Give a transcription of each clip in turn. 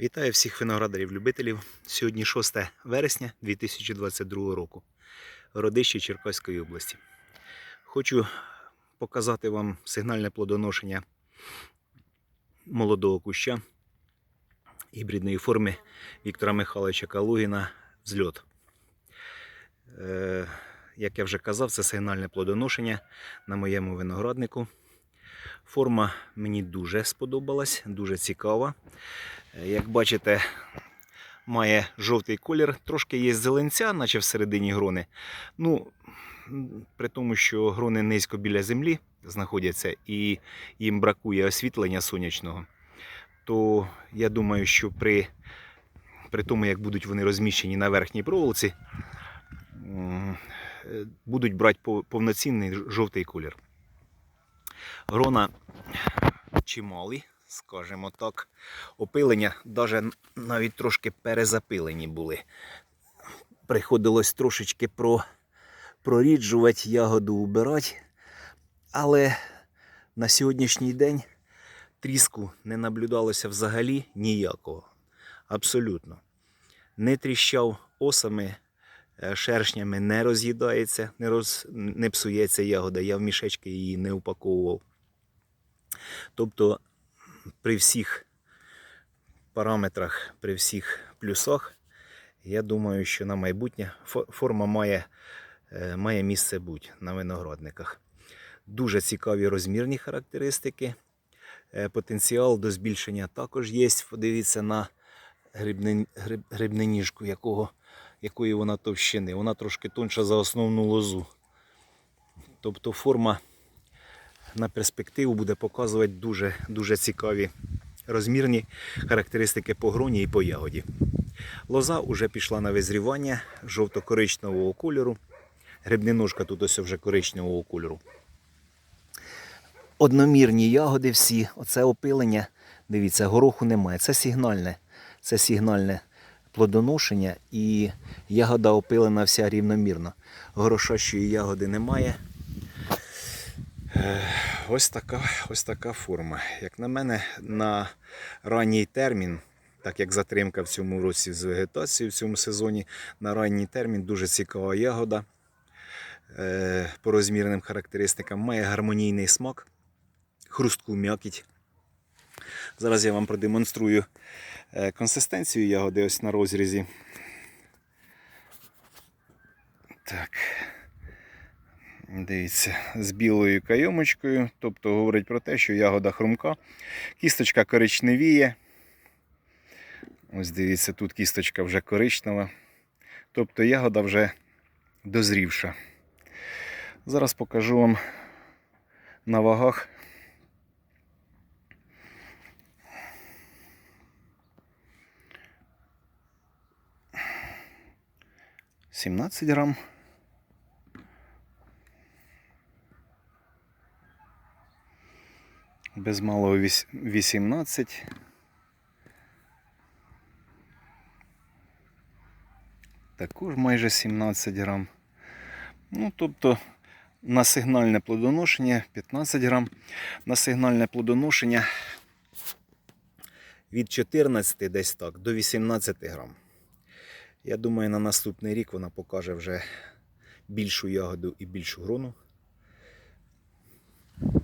Вітаю всіх виноградарів-любителів. Сьогодні 6 вересня 2022 року. Родище Черкаської області. Хочу показати вам сигнальне плодоношення молодого куща гібридної форми Віктора Михайловича Калугіна зльот. Е, як я вже казав, це сигнальне плодоношення на моєму винограднику. Форма мені дуже сподобалась, дуже цікава. Як бачите, має жовтий колір, трошки є зеленця, наче всередині грони. Ну, при тому, що грони низько біля землі знаходяться і їм бракує освітлення сонячного, то я думаю, що при, при тому, як будуть вони розміщені на верхній проволоці, будуть брати повноцінний жовтий колір. Грона чималі, скажімо так. Опилення навіть навіть трошки перезапилені були. Приходилось трошечки про, проріджувати, ягоду убирати. Але на сьогоднішній день тріску не наблюдалося взагалі ніякого. Абсолютно. Не тріщав осами, е, шершнями не роз'їдається, не, роз, не псується ягода. Я в мішечки її не упаковував. Тобто при всіх параметрах, при всіх плюсах, я думаю, що на майбутнє форма має, е, має місце бути на виноградниках. Дуже цікаві розмірні характеристики. Е, Потенціал до збільшення також є. Подивіться на грибни, якого, якої вона товщини. Вона трошки тонша за основну лозу. Тобто форма на перспективу буде показувати дуже, дуже цікаві розмірні характеристики по гроні і по ягоді. Лоза вже пішла на визрівання жовто-коричневого кольору. Грибниножка тут ось вже коричневого кольору. Одномірні ягоди всі, оце опилення. Дивіться, гороху немає. Це сигнальне. Це сигнальне плодоношення і ягода опилена вся рівномірно. Горошащої ягоди немає. Ось така, ось така форма. Як на мене, на ранній термін, так як затримка в цьому році з вегетацією в цьому сезоні, на ранній термін дуже цікава ягода. Е, По розмірним характеристикам має гармонійний смак, хрустку м'якіть. Зараз я вам продемонструю е, консистенцію ягоди ось на розрізі. Так. Дивіться, з білою кайомочкою, тобто говорить про те, що ягода хрумка, кісточка коричневіє. Ось дивіться, тут кісточка вже коричнева. Тобто ягода вже дозрівша. Зараз покажу вам на вагах. Сімнадцять грам. Без малого 18. Також майже 17 грам. Ну, тобто на сигнальне плодоношення 15 грам. На сигнальне плодоношення від 14 десь так до 18 грам. Я думаю, на наступний рік вона покаже вже більшу ягоду і більшу грону.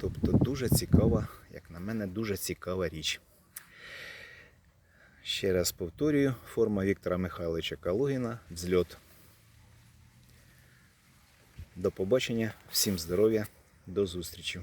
Тобто дуже цікава, як на мене, дуже цікава річ. Ще раз повторюю, форма Віктора Михайловича Калугіна, взльот. До побачення, всім здоров'я, до зустрічі.